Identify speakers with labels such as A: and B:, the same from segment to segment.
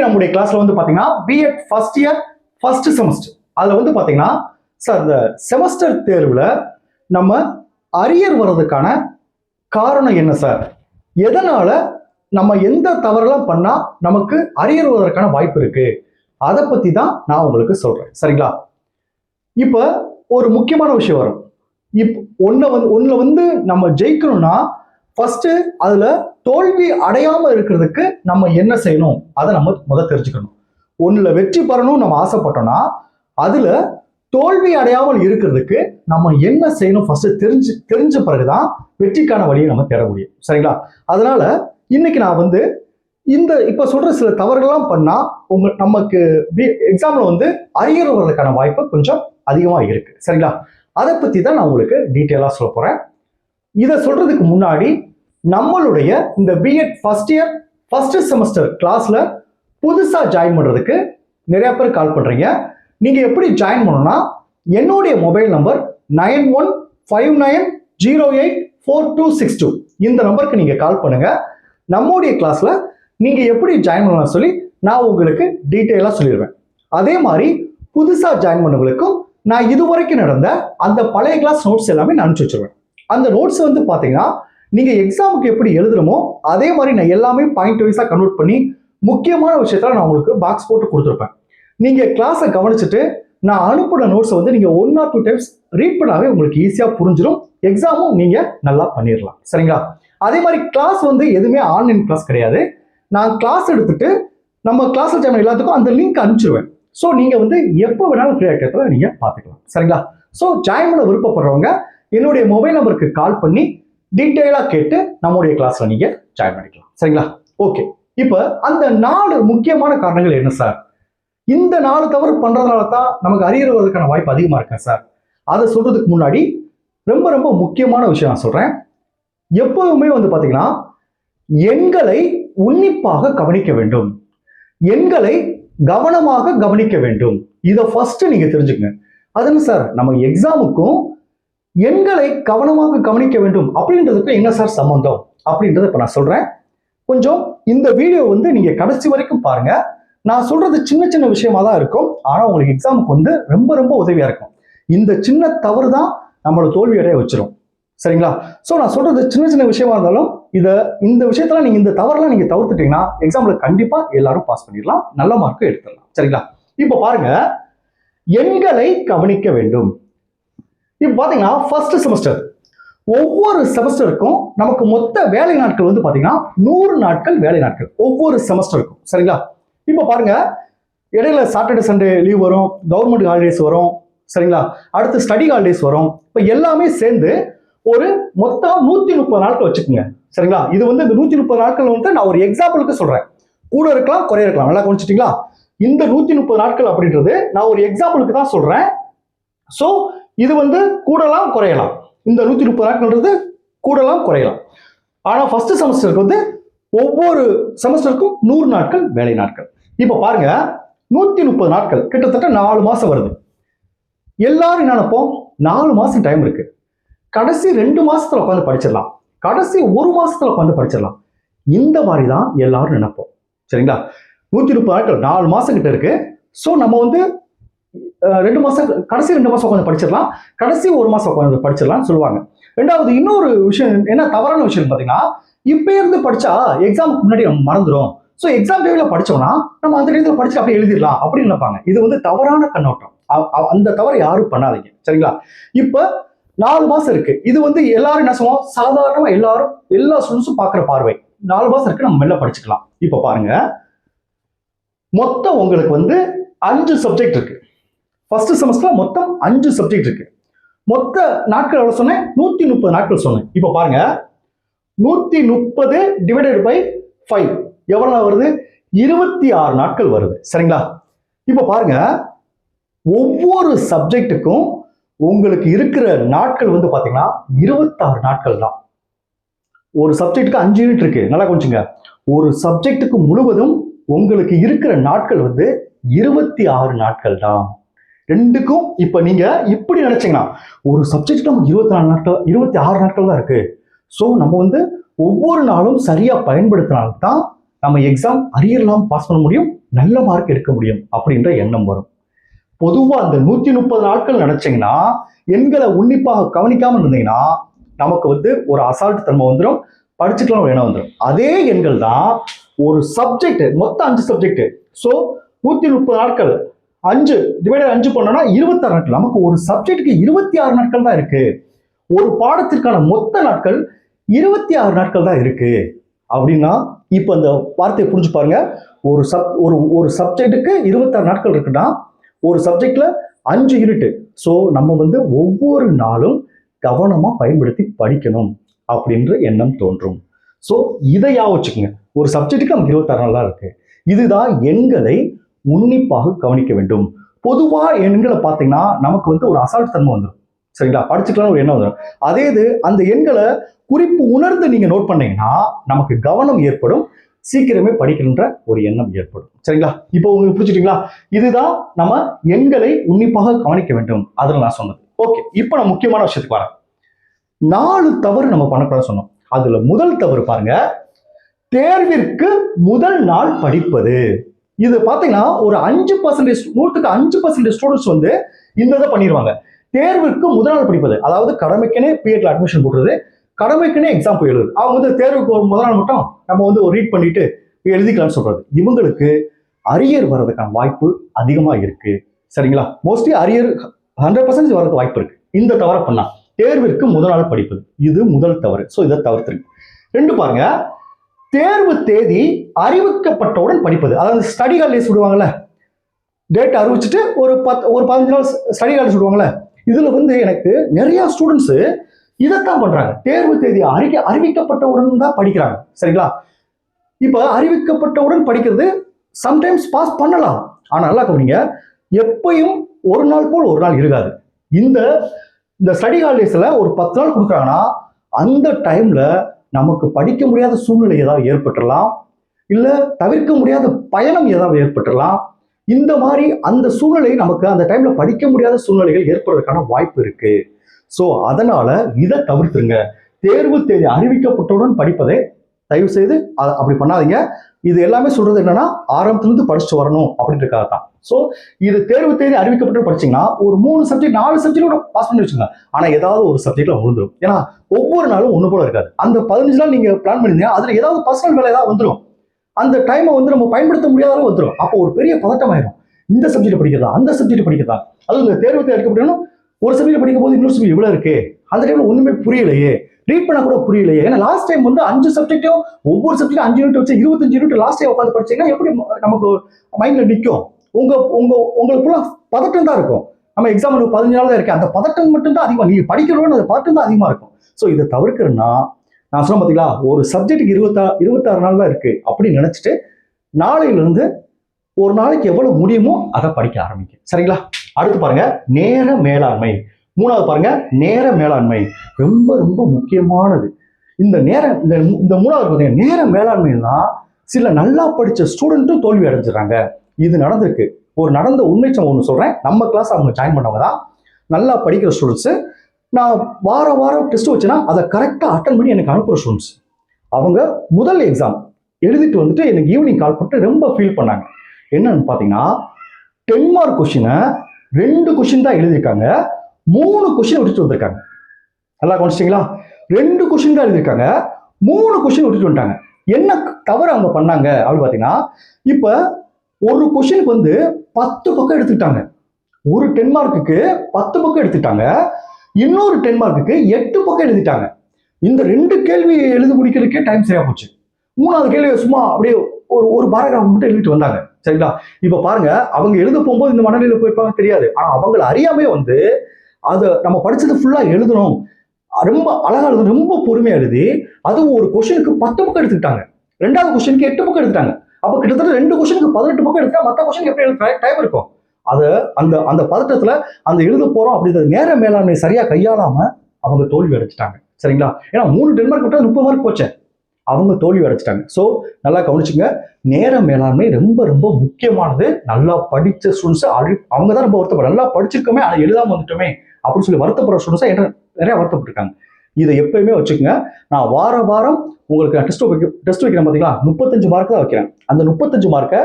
A: இன்னைக்கு நம்முடைய கிளாஸ்ல வந்து பாத்தீங்கன்னா BEd first year first semester அதுல வந்து பாத்தீங்கன்னா சார் இந்த செமஸ்டர் தேர்வுல நம்ம அரியர் வர்றதுக்கான காரணம் என்ன சார் எதனால நம்ம எந்த தவறுலாம் பண்ணா நமக்கு அரியர் வருவதற்கான வாய்ப்பு இருக்கு? அதை பத்தி தான் நான் உங்களுக்கு சொல்றேன். சரிங்களா? இப்ப ஒரு முக்கியமான விஷயம் வரும். இப் ஒன்ன வந்து ஒன்றில் வந்து நம்ம ஜெயிக்கணும்னா ஃபர்ஸ்ட் அதுல தோல்வி அடையாம இருக்கிறதுக்கு நம்ம என்ன செய்யணும்? அதை நம்ம முத தெரிஞ்சுக்கணும். ஒன்றில் வெற்றி பெறணும் நம்ம ஆசைப்பட்டோம்னா அதுல தோல்வி அடையாமல் இருக்கிறதுக்கு நம்ம என்ன செய்யணும்? ஃபர்ஸ்ட் தெரிஞ்சு தெரிஞ்ச பிறகுதான் வெற்றிக்கான வழியை நம்ம தேட முடியும். சரிங்களா? அதனால இன்னைக்கு நான் வந்து இந்த இப்ப சொல்ற சில தவறுகள்லாம் பண்ணா உங்க நமக்கு எக்ஸாம்ல வந்து அரியர் வர்றதுக்கான வாய்ப்பு கொஞ்சம் அதிகமா இருக்கு. சரிங்களா? அதை பத்தி தான் நான் உங்களுக்கு டீட்டெயிலாக சொல்ல போறேன். இதை சொல்றதுக்கு முன்னாடி நம்மளுடைய இந்த BEd first year first semester கிளாஸில் புதுசாக ஜாயின் பண்ணுறதுக்கு நிறைய பேர் கால் பண்ணுறீங்க நீங்கள் எப்படி ஜாயின் பண்ணணும்னா என்னுடைய mobile number nine one five nine zero eight four two six two. இந்த நம்பருக்கு நீங்கள் கால் பண்ணுங்கள் நம்முடைய கிளாஸில் நீங்கள் எப்படி ஜாயின் பண்ணலாம் சொல்லி நான் உங்களுக்கு டீட்டெயிலாக சொல்லிடுவேன். அதே மாதிரி புதுசாக ஜாயின் பண்ணவங்களுக்கும் நான் இதுவரைக்கும் நடந்த அந்த பழைய கிளாஸ் நோட்ஸ் எல்லாமே நான் அனுப்பிச்சு வச்சுருவேன். அந்த நோட்ஸ் வந்து பார்த்தீங்கன்னா நீங்கள் எக்ஸாமுக்கு எப்படி எழுதுறமோ அதே மாதிரி நான் எல்லாமே பாயிண்ட் வைஸாக கன்வெர்ட் பண்ணி முக்கியமான விஷயத்தில் நான் உங்களுக்கு பாக்ஸ் போட்டு கொடுத்துருப்பேன். நீங்கள் கிளாஸை கவனிச்சுட்டு நான் அனுப்பின நோட்ஸை வந்து நீங்கள் one or two times read பண்ணாவே உங்களுக்கு ஈஸியாக புரிஞ்சிடும் எக்ஸாமும் நீங்கள் நல்லா பண்ணிடலாம் சரிங்களா? அதே மாதிரி கிளாஸ் வந்து எதுவுமே ஆன்லைன் கிளாஸ் கிடையாது. நான் கிளாஸ் எடுத்துட்டு நம்ம கிளாஸில் ஜாயின் எல்லாத்துக்கும் அந்த லிங்க் அனுப்பிச்சிருவேன். ஸோ நீங்கள் வந்து எப்போ வேணாலும் ஃப்ரீ ஆகிட்டத்தில் நீங்கள் பார்த்துக்கலாம் சரிங்களா? ஸோ ஜாயின் பண்ண விருப்பப்படுறவங்க என்னுடைய மொபைல் நம்பருக்கு கால் பண்ணி டீட்டெயிலாக கேட்டு நம்முடைய கிளாஸில் நீங்கள் ஜாயின் பண்ணிக்கலாம். சரிங்களா? ஓகே இப்போ அந்த நாலு முக்கியமான காரணங்கள் என்ன சார் இந்த நாலு தவறு பண்ணுறதுனால தான் நமக்கு அறியறதுக்கான வாய்ப்பு அதிகமாக இருக்கா சார் அதை சொல்கிறதுக்கு முன்னாடி ரொம்ப ரொம்ப முக்கியமான விஷயம் நான் சொல்கிறேன் எப்போதுமே வந்து பார்த்தீங்கன்னா எண்களை உன்னிப்பாக கவனிக்க வேண்டும். எண்களை கவனமாக கவனிக்க வேண்டும். இதை ஃபஸ்ட்டு நீங்கள் தெரிஞ்சுக்கங்க. அதுன்னு சார் நம்ம எக்ஸாமுக்கும் எண்களை கவனமாக கவனிக்க வேண்டும். அப்படின்றதுக்கும் என்ன சார் சம்பந்தம்? அப்படின்றத இப்போ நான் சொல்றேன். கொஞ்சம் இந்த வீடியோ வந்து நீங்க கடைசி வரைக்கும் பாருங்க. நான் சொல்றது சின்ன சின்ன விஷயமா தான் இருக்கும். ஆனா உங்களுக்கு எக்ஸாமுக்கு வந்து ரொம்ப ரொம்ப உதவியா இருக்கும். இந்த சின்ன தவறு தான் நம்மளோட தோல்வியடைய வச்சிரும். சரிங்களா? ஸோ நான் சொல்றது சின்ன சின்ன விஷயமா இருந்தாலும் இதை இந்த விஷயத்துல நீங்க இந்த தவறெல்லாம் நீங்க தவிர்த்துட்டீங்கன்னா எக்ஸாம்ல கண்டிப்பா எல்லாரும் பாஸ் பண்ணிடலாம். நல்ல மார்க்கும் எடுத்துடலாம். சரிங்களா? இப்போ பாருங்க. எண்களை கவனிக்க வேண்டும். இப்போ பார்த்தீங்கன்னா ஃபர்ஸ்ட் செமஸ்டர் ஒவ்வொரு செமஸ்டருக்கும் நமக்கு மொத்த வேலை நாட்கள் வந்து பார்த்தீங்கன்னா நூறு நாட்கள் வேலை நாட்கள். ஒவ்வொரு செமஸ்டருக்கும் சரிங்களா? இப்போ பாருங்க இடையில சாட்டர்டே சண்டே லீவ் வரும் கவர்மெண்ட் ஹாலிடேஸ் வரும் சரிங்களா? அடுத்து ஸ்டடி ஹாலிடேஸ் வரும். இப்போ எல்லாமே சேர்ந்து ஒரு மொத்தம் நூத்தி முப்பது நாட்கள் வச்சுக்கோங்க. சரிங்களா? இது வந்து இந்த நூத்தி முப்பது நாட்கள் வந்து நான் ஒரு எக்ஸாம்பிளுக்கு சொல்றேன். கூட இருக்கலாம் குறைய இருக்கலாம். நல்லா கவனிச்சிட்டீங்களா? இந்த நூத்தி முப்பது நாட்கள் அப்படின்றது நான் ஒரு எக்ஸாம்பிளுக்கு தான் சொல்றேன். ஸோ இது வந்து கூடலாம் குறையலாம். இந்த நூற்றி முப்பது நாட்கள்ன்றது கூடலாம் குறையலாம். ஆனால் ஃபஸ்ட்டு செமஸ்டருக்கு வந்து ஒவ்வொரு செமஸ்டருக்கும் நூறு நாட்கள் வேலை நாட்கள். இப்போ பாருங்க நூற்றி முப்பது நாட்கள் கிட்டத்தட்ட நாலு மாதம் வருது. எல்லாரும் என்ன நினைப்போம்? நாலு மாதம் டைம் இருக்கு. கடைசி ரெண்டு மாசத்துல உட்காந்து படிச்சிடலாம். கடைசி ஒரு மாசத்துல உட்காந்து படிச்சிடலாம். இந்த மாதிரி தான் எல்லாரும் நினைப்போம். சரிங்களா? நூற்றி முப்பது நாட்கள் நாலு மாதம் கிட்ட இருக்கு. ஸோ நம்ம வந்து ரெண்டு மாதம் கடைசி ரெண்டு மாதம் உட்காந்து படிச்சிடலாம். கடைசி ஒரு மாதம் உட்காந்து படிச்சிடலாம்னு சொல்லுவாங்க. ரெண்டாவது இன்னொரு விஷயம் என்ன தவறான விஷயம் பார்த்தீங்கன்னா இப்போ இருந்து படித்தா எக்ஸாமுக்கு முன்னாடி நம்ம மறந்துடும் ஸோ எக்ஸாம் டேவில் படிச்சோம்னா நம்ம அந்த டேத்தில் படிச்சு அப்படியே எழுதிடலாம் அப்படின்னு நினைப்பாங்க. இது வந்து தவறான கண்ணோட்டம். அ- அந்த தவறு யாரும் பண்ணாதீங்க. சரிங்களா? இப்போ நாலு மாதம் இருக்கு. இது வந்து எல்லாரும் என்ன சொல்லுவோம்? சாதாரணமாக எல்லாரும் எல்லா ஸ்டூடெண்ட்ஸும் பார்க்குற பார்வை. நாலு மாதம் இருக்கு நம்ம மெல்ல படிச்சுக்கலாம். இப்போ பாருங்க. மொத்தம் உங்களுக்கு வந்து அஞ்சு சப்ஜெக்ட் இருக்கு. ஃபர்ஸ்ட் செமஸ்டரில் மொத்தம் அஞ்சு சப்ஜெக்ட் இருக்கு. மொத்த நாட்கள் எவ்வளோ சொன்னேன்? நூற்றி முப்பது நாட்கள் சொன்னேன். இப்போ பாருங்க. நூற்றி முப்பது டிவைடட் பை ஃபைவ் எவ்வளவு வருது? இருபத்தி ஆறு நாட்கள் வருது. சரிங்களா? இப்போ பாருங்க. ஒவ்வொரு சப்ஜெக்ட்டுக்கும் உங்களுக்கு இருக்கிற நாட்கள் வந்து பார்த்தீங்கன்னா இருபத்தாறு நாட்கள் தான். ஒரு சப்ஜெக்ட்டுக்கு அஞ்சு யூனிட் இருக்கு. நல்லா கொஞ்சங்க ஒரு சப்ஜெக்ட்டுக்கு முழுவதும் உங்களுக்கு இருக்கிற நாட்கள் வந்து இருபத்தி ஆறு நாட்கள் தான். ரெண்டுக்கும் இப்போ நீங்கள் இப்படி நினச்சிங்கன்னா ஒரு சப்ஜெக்ட் நமக்கு இருபத்தி நாலு நாட்கள் இருபத்தி ஆறு நாட்கள் தான் இருக்குது ஸோ நம்ம வந்து ஒவ்வொரு நாளும் சரியாக பயன்படுத்தினால்தான் நம்ம எக்ஸாம் அரியர்லாம் பாஸ் பண்ண முடியும் நல்ல மார்க் எடுக்க முடியும் அப்படின்ற எண்ணம் வரும். பொதுவாக அந்த நூற்றி முப்பது நாட்கள் நினச்சிங்கன்னா எண்களை உன்னிப்பாக கவனிக்காமல் இருந்தீங்கன்னா நமக்கு வந்து ஒரு அசால்ட் தன்மை வந்துடும் படிச்சுக்கலாம் ஒரு எண்ணம் வந்துடும் அதே எண்கள் தான் ஒரு சப்ஜெக்ட் மொத்தம் அஞ்சு சப்ஜெக்ட் ஸோ நூற்றி முப்பது நாட்கள் அஞ்சு டிவைடட் அஞ்சு பண்ணோம்னா இருபத்தாறு நாட்கள். நமக்கு ஒரு சப்ஜெக்ட்டுக்கு இருபத்தி ஆறு நாட்கள் தான் இருக்கு. ஒரு பாடத்திற்கான மொத்த நாட்கள் இருபத்தி ஆறு நாட்கள் தான் இருக்கு. அப்படின்னா இப்போ அந்த வார்த்தையை புரிஞ்சு பாருங்க. ஒரு சப் ஒரு ஒரு சப்ஜெக்ட்டுக்கு இருபத்தாறு நாட்கள் இருக்குன்னா ஒரு சப்ஜெக்டில் அஞ்சு யூனிட் ஸோ நம்ம வந்து ஒவ்வொரு நாளும் கவனமாக பயன்படுத்தி படிக்கணும் அப்படின்ற எண்ணம் தோன்றும். ஸோ இதை ஞாபகம் வச்சுக்கோங்க. ஒரு சப்ஜெக்ட்டுக்கு நமக்கு இருபத்தாறு நாள் தான் இருக்குது இதுதான் எண்களை உன்னிப்பாக கவனிக்க வேண்டும். பொதுவாக எண்களை பார்த்தீங்கன்னா நமக்கு வந்து ஒரு அசால்ட் தன்மை வந்துடும் சரிங்களா? படிச்சுக்கலாம் ஒரு எண்ணம் வந்துடும் அதே இது அந்த எண்களை குறிப்பு உணர்ந்து நீங்க நோட் பண்ணீங்கன்னா நமக்கு கவனம் ஏற்படும். சீக்கிரமே படிக்கணுன்ற ஒரு எண்ணம் ஏற்படும். சரிங்களா? இப்போ உங்களுக்கு பிடிச்சிட்டிங்களா இதுதான் நம்ம எண்களை உன்னிப்பாக கவனிக்க வேண்டும். அதில் நான் சொன்னது. ஓகே இப்போ நான் முக்கியமான விஷயத்துக்கு வரேன். நாலு தவறு நம்ம பண்ணக்கூடாது சொன்னோம். அதுல முதல் தவறு பாருங்க. தேர்விற்கு முதல் நாள் படிப்பது. இது பார்த்தீங்கன்னா ஒரு அஞ்சு பர்சன்டேஜ் நூற்றுக்கு அஞ்சு பர்சன்டேஜ் ஸ்டூடெண்ட்ஸ் வந்து இந்த இதை பண்ணிடுவாங்க தேர்வுக்கு முதல் நாள் படிப்பது அதாவது கடமைக்குனே பிஎட்ல அட்மிஷன் போடுறது கடமைக்குனே எக்ஸாம் போய் எழுது அவங்க வந்து தேர்வுக்கு ஒரு முதல் நாள் மட்டும் நம்ம வந்து ஒரு ரீட் பண்ணிட்டு எழுதிக்கலாம்னு சொல்றது. இவங்களுக்கு அரியர் வர்றதுக்கான வாய்ப்பு அதிகமாக இருக்கு. சரிங்களா? மோஸ்ட்லி அரியர் ஹண்ட்ரட் பர்சன்டேஜ் வரதுக்கு வாய்ப்பு இருக்கு. இந்த தவறை பண்ணா தேர்விற்கு முதல் நாள் படிப்பது. இது முதல் தவறு. ஸோ இதை தவிர்த்துருக்கு ரெண்டு பாருங்க. தேர்வு தேதி அறிவிக்கப்பட்டவுடன் படிப்பது. அதாவது ஸ்டடி ஹாலிடேஸ் விடுவாங்கல்ல. டேட் அறிவிச்சிட்டு ஒரு பத்து ஒரு பதினஞ்சு நாள் ஸ்டடி ஹாலிடேஸ் விடுவாங்கல்ல. இதில் வந்து எனக்கு நிறையா ஸ்டூடெண்ட்ஸு இதைத்தான் பண்ணுறாங்க தேர்வு தேதி அறிக்க அறிவிக்கப்பட்டவுடன் தான் படிக்கிறாங்க. சரிங்களா? இப்போ அறிவிக்கப்பட்டவுடன் படிக்கிறது சம்டைம்ஸ் பாஸ் பண்ணலாம். ஆனால் நல்லா கவனிங்க. எப்பயும் ஒரு நாள் போல் ஒரு நாள் இருக்காது. இந்த இந்த ஸ்டடி ஹாலிடேஸ்ல ஒரு பத்து நாள் கொடுக்குறாங்கன்னா அந்த டைமில் நமக்கு படிக்க முடியாத சூழ்நிலை ஏதாவது ஏற்பட்டுடலாம் இல்லை தவிர்க்க முடியாத பயணம் ஏதாவது ஏற்பட்டுடலாம் இந்த மாதிரி அந்த சூழ்நிலை நமக்கு அந்த டைம்ல படிக்க முடியாத சூழ்நிலைகள் ஏற்படுறதுக்கான வாய்ப்பு இருக்கு. ஸோ அதனால இதை தவிர்த்துருங்க. தேர்வு தேதி அறிவிக்கப்பட்டவுடன் படிப்பதை தயவு செய்து அதை அப்படி பண்ணாதீங்க. இது எல்லாமே சொல்றது என்னன்னா ஆரம்பத்திலிருந்து படிச்சுட்டு வரணும் அப்படின்றக்காக தான் ஸோ இது தேர்வு தேதி அறிவிக்கப்பட்டு படிச்சீங்கன்னா ஒரு மூணு சப்ஜெக்ட் நாலு சப்ஜெக்ட் கூட பாஸ் பண்ணி வச்சுங்க ஆனால் ஏதாவது ஒரு சப்ஜெக்ட்ல விழுந்துடும் ஏன்னா ஒவ்வொரு நாளும் ஒன்று போல இருக்காது. அந்த பதினஞ்சு நாள் நீங்க பிளான் பண்ணிருந்தீங்க அதுல ஏதாவது பர்சனல் வேலை ஏதாவது வந்துடும் அந்த டைமை வந்து நம்ம பயன்படுத்த முடியாத அளவு வந்துடும் அப்போ ஒரு பெரிய பதட்டம் ஆயிடும் இந்த சப்ஜெக்ட் படிக்கிறதா அந்த சப்ஜெக்ட் படிக்கிறதா. அது இந்த தேர்வு தேதி ஒரு சப்ஜெக்ட் படிக்கும் போது இன்னொரு சப்ஜெக்ட் எவ்வளோ இருக்கு? அந்த டைம்ல ஒன்றுமே புரியலையே. ரீட் பண்ண கூட புரியலையே. ஏன்னா லாஸ்ட் டைம் வந்து அஞ்சு சப்ஜெக்ட்டும் ஒவ்வொரு சப்ஜெக்ட் அஞ்சு யூனிட் வச்சு இருபத்தஞ்சு யூனிட் லாஸ்ட் டைம் உட்காந்து படிச்சீங்கன்னா எப்படி நமக்கு மைண்ட்ல நிற்கும் உங்க உங்க உங்களுக்குள்ள பதட்டம் தான் இருக்கும். நம்ம எக்ஸாம் பதினஞ்சு நாள் தான் இருக்கு. அந்த பதட்டம் மட்டும் தான் அதிகமாக நீங்க படிக்கிறோன்னு அந்த பதட்டம் தான் அதிகமாக இருக்கும். ஸோ இதை தவிர்க்கிறேன்னா நான் சொன்ன பார்த்தீங்களா ஒரு சப்ஜெக்ட்டுக்கு இருபத்தா இருபத்தாறு நாள் தான் இருக்கு அப்படின்னு நினச்சிட்டு நாளையிலிருந்து ஒரு நாளைக்கு எவ்வளோ முடியுமோ அதை படிக்க ஆரம்பிக்கும் சரிங்களா? அடுத்து பாருங்க நேர மேலாண்மை. மூணாவது பாருங்க நேர மேலாண்மை. ரொம்ப ரொம்ப முக்கியமானது. இந்த நேர இந்த இந்த மூணாவது பார்த்தீங்கன்னா நேர மேலாண்மைனா சில நல்லா படித்த ஸ்டூடெண்ட்டும் தோல்வி அடைஞ்சிடறாங்க. இது நடந்திருக்கு. ஒரு நடந்த உண்மை சம்பவம் ஒன்று சொல்கிறேன் நம்ம கிளாஸ் அவங்க ஜாயின் பண்ணவங்க தான். நல்லா படிக்கிற ஸ்டூடெண்ட்ஸு நான் வார வாரம் டெஸ்ட் வச்சேன்னா அதை கரெக்டாக அட்டன் பண்ணி எனக்கு அனுப்புகிற ஸ்டூடெண்ட்ஸ் அவங்க முதல் எக்ஸாம் எழுதிட்டு வந்துட்டு எனக்கு ஈவினிங் கால் பண்ணிட்டு ரொம்ப ஃபீல் பண்ணாங்க. என்னன்னு பார்த்தீங்கன்னா டென் மார்க் கொஷினை ரெண்டு கொஷின் தான் எழுதியிருக்காங்க. மூணு கொஷின் விட்டுட்டு வந்திருக்காங்க. நல்லா கவனிச்சிங்களா ரெண்டு கொஷின் தான் எழுதியிருக்காங்க. மூணு கொஷின் விட்டுட்டு வந்துட்டாங்க. என்ன தவறு அவங்க பண்ணாங்க அப்படின்னு பார்த்தீங்கன்னா இப்போ ஒரு கொஷினுக்கு வந்து பத்து பக்கம் எடுத்துக்கிட்டாங்க. ஒரு டென் மார்க்குக்கு பத்து பக்கம் எடுத்துட்டாங்க இன்னொரு டென் மார்க்குக்கு எட்டு பக்கம் எழுதிட்டாங்க. இந்த ரெண்டு கேள்வி எழுதி முடிக்கிறதுக்கே டைம் சரியா போச்சு. மூணாவது கேள்வி சும்மா அப்படியே ஒரு ஒரு பாராகிராஃப் மட்டும் எழுதிட்டு வந்தாங்க. சரிங்களா? இப்போ பாருங்க அவங்க எழுத போகும்போது இந்த மனநிலையில போயிருப்பாங்க தெரியாது. ஆனா அவங்கள அறியாமே வந்து அதை நம்ம படிச்சது ஃபுல்லா எழுதணும். ரொம்ப அழகா எழுதணும் ரொம்ப பொறுமையா எழுதி அதுவும் ஒரு கொஷனுக்கு பத்து பக்கம் எடுத்துக்கிட்டாங்க. ரெண்டாவது கொஸ்டினுக்கு எட்டு பக்கம் எடுத்துட்டாங்க. அப்ப கிட்டத்தட்ட ரெண்டு கொஸ்டினுக்கு பதினெட்டு பக்கம் எடுத்தா மற்ற கொஸ்டின் எப்படி எழுத டைம் இருக்கும்? அது அந்த அந்த பதட்டத்துல அந்த எழுத போறோம் அப்படிங்கிற நேர மேலாண்மை சரியா கையாளாம அவங்க தோல்வி அடைச்சிட்டாங்க சரிங்களா? ஏன்னா மூணு டென்மார்க் விட்டா முப்பது மார்க் போச்சேன் அவங்க தோல்வி அடைச்சிட்டாங்க. ஸோ நல்லா கவனிச்சுங்க. நேர மேலாண்மை ரொம்ப ரொம்ப முக்கியமானது. நல்லா படித்த ஸ்டூடெண்ட்ஸ் அவங்க தான் ரொம்ப வருத்தப்படுற நல்லா படிச்சிருக்கோமே அதை எழுதாம வந்துட்டோமே அப்படின்னு சொல்லி வருத்தப்படுற ஸ்டூடெண்ட்ஸா என்ன நிறையா வருத்தப்பட்டிருக்காங்க. இதை எப்பயுமே வச்சுக்கோங்க. நான் வார வாரம் உங்களுக்கு நான் டெஸ்ட் வைக்க டெஸ்ட் வைக்கிறேன் பார்த்தீங்களா முப்பத்தஞ்சு மார்க் தான் வைக்கிறேன். அந்த முப்பத்தஞ்சு மார்க்கை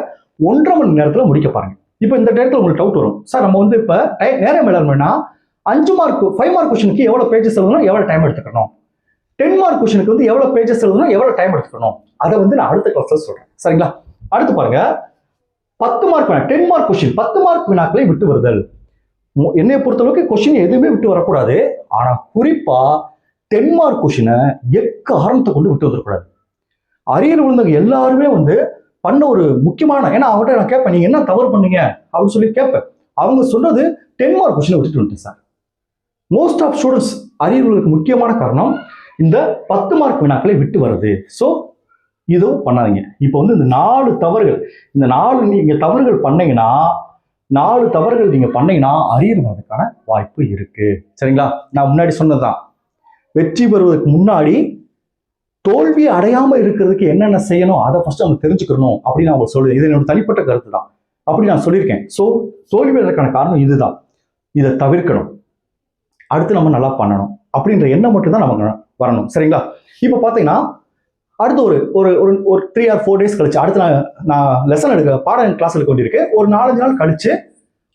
A: ஒன்றரை மணி நேரத்தில் முடிக்க பாருங்க. இப்போ இந்த டேட்டில் உங்களுக்கு டவுட் வரும். சார் நம்ம வந்து இப்போ நேர மேலாண்மைனா அஞ்சு மார்க் ஃபைவ் மார்க் கொஸ்டினுக்கு எவ்வளோ பேஜஸ் எழுதணும் எவ்வளோ டைம் எடுத்துக்கணும்? டென் மார்க் கொஷனுக்கு வந்து எவ்வளோ பேஜஸ் எழுதணும் எவ்வளோ டைம் எடுத்துக்கணும்? அதை வந்து நான் அடுத்த கிளாஸில் சொல்கிறேன் சரிங்களா? அடுத்து பாருங்க. பத்து மார்க் வினா டென் மார்க் கொஷின் பத்து மார்க் வினாக்களை விட்டு வருதல். என்னை பொறுத்தளவுக்கு கொஷின் எதுவுமே விட்டு வரக்கூடாது. ஆனால் குறிப்பாக டென் மார்க் கொஷினை எக்காரணத்தை கொண்டு விட்டு வந்துடக்கூடாது அரியர் விழுந்தவங்க எல்லாருமே வந்து பண்ண ஒரு முக்கியமான ஏன்னா அவங்ககிட்ட நான் கேட்பேன் நீங்கள் என்ன தவறு பண்ணீங்க? அப்படின்னு சொல்லி கேட்பேன். அவங்க சொன்னது டென் மார்க் கொஷினை விட்டுட்டு வந்துட்டேன் சார் மோஸ்ட் ஆஃப் ஸ்டூடெண்ட்ஸ் அரியர்களுக்கு முக்கியமான காரணம் இந்த பத்து மார்க் வினாக்களை விட்டு வருது ஸோ இதுவும் பண்ணாதீங்க. இப்போ வந்து இந்த நாலு தவறுகள் இந்த நாலு நீங்கள் தவறுகள் பண்ணீங்கன்னா நாலு தவறுகள் நீங்கள் பண்ணீங்கன்னா அரியர் வாய்ப்பு இருக்குது சரிங்களா? நான் முன்னாடி சொன்னதுதான். வெற்றி பெறுவதற்கு முன்னாடி தோல்வி அடையாமல் இருக்கிறதுக்கு என்னென்ன செய்யணும் அதை ஃபர்ஸ்ட் நம்ம தெரிஞ்சுக்கணும் அப்படின்னு நான் சொல்லுது இது என்னோட தனிப்பட்ட கருத்து தான் அப்படி நான் சொல்லியிருக்கேன். ஸோ தோல்வி அடைறதுக்கான காரணம் இதுதான். இதை தவிர்க்கணும். அடுத்து நம்ம நல்லா பண்ணணும். அப்படின்ற எண்ணம் மட்டும் தான் நமக்கு வரணும். சரிங்களா? இப்போ பார்த்தீங்கன்னா அடுத்து ஒரு ஒரு ஒரு ஒரு த்ரீ ஆர் ஃபோர் டேஸ் கழிச்சு அடுத்து நான் நான் லெசன் எடுக்க பாடம் கிளாஸ் எடுக்க வேண்டியிருக்கு. ஒரு நாலஞ்சு நாள் கழிச்சு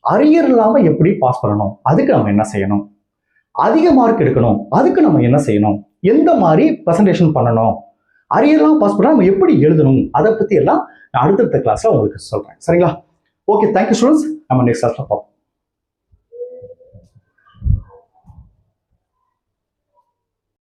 A: அரியர் இல்லாமல் எப்படி பாஸ் பண்ணணும்? அதுக்கு நம்ம என்ன செய்யணும்? அதிக மார்க் எடுக்கணும். அதுக்கு நம்ம என்ன செய்யணும்? எந்த மாதிரி ப்ரெசன்டேஷன் பண்ணணும்? அரியர்லாம் பாஸ் பண்ணால் நம்ம எப்படி எழுதணும்? அதை பற்றி எல்லாம் நான் அடுத்தடுத்த கிளாஸில் உங்களுக்கு சொல்கிறேன் சரிங்களா? ஓகே தேங்க்யூ ஸ்டூடெண்ட்ஸ் நம்ம நெக்ஸ்ட் கிளாஸில் பார்ப்போம்.